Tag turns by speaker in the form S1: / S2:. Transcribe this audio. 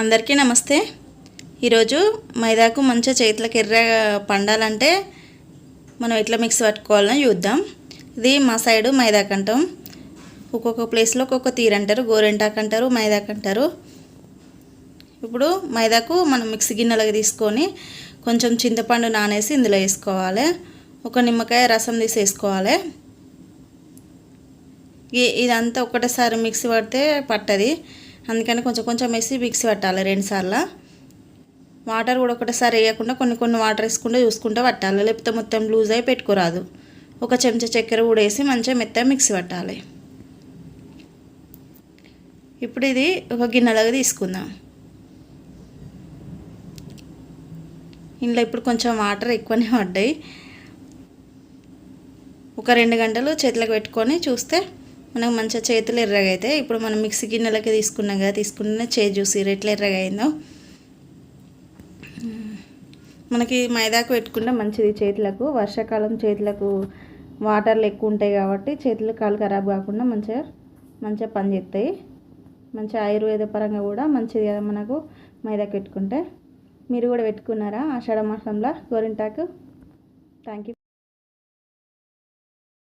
S1: అందరికీ నమస్తే. ఈరోజు మైదాకు మంచిగా చేతులకు ఎర్ర పండాలంటే మనం ఎట్లా మిక్స్ పట్టుకోవాలని చూద్దాం. ఇది మా సైడు మైదాకు అంటాం. ఒక్కొక్క ప్లేస్లో ఒక్కొక్క తీరు అంటారు గోరెంటాకు అంటారు మైదాకు అంటారు. ఇప్పుడు మైదాకు మనం మిక్సీ గిన్నెలకు తీసుకొని కొంచెం చింతపండు నానేసి ఇందులో వేసుకోవాలి. ఒక నిమ్మకాయ రసం తీసేసుకోవాలి. ఇదంతా ఒకటేసారి మిక్సీ పడితే పట్టది. అందుకని కొంచెం కొంచెం వేసి మిక్స్ పట్టాలి రెండుసార్లు వాటర్ కూడా ఒకటేసారి వేయకుండా కొన్ని కొన్ని వాటర్ వేసుకుంటూ చూసుకుంటూ పట్టాలి. లేకపోతే మొత్తం లూజ్ అయి పెట్టుకోరాదు. ఒక చెంచా చక్కెర కూడా వేసి మంచిగా మెత్తగా మిక్సీ పట్టాలి. ఇప్పుడు ఇది ఒక గిన్నెలాగా తీసుకుందాం. ఇందులో ఇప్పుడు కొంచెం వాటర్ ఎక్కువనే పడ్డాయి. ఒక రెండు గంటలు చేతులకు పెట్టుకొని చూస్తే మనకు మంచిగా చేతులు ఎర్రగా అయితే ఇప్పుడు మనం మిక్సీ గిన్నెలకి తీసుకున్నాం కదా తీసుకున్న చేతి చూసి ఎట్లా ఎర్రగా అయిందో మనకి మైదాకు పెట్టుకుంటే మంచిది చేతులకు. వర్షాకాలం చేతులకు వాటర్లు ఎక్కువ ఉంటాయి కాబట్టి చేతులు కాలు ఖరాబ్ కాకుండా మంచిగా మంచిగా పనిచేస్తాయి మంచిగా ఆయుర్వేద పరంగా కూడా మంచిది కదా మనకు మైదాకు పెట్టుకుంటే. మీరు కూడా పెట్టుకున్నారా ఆషాఢ మాసంలో గోరింటాకు? Thank you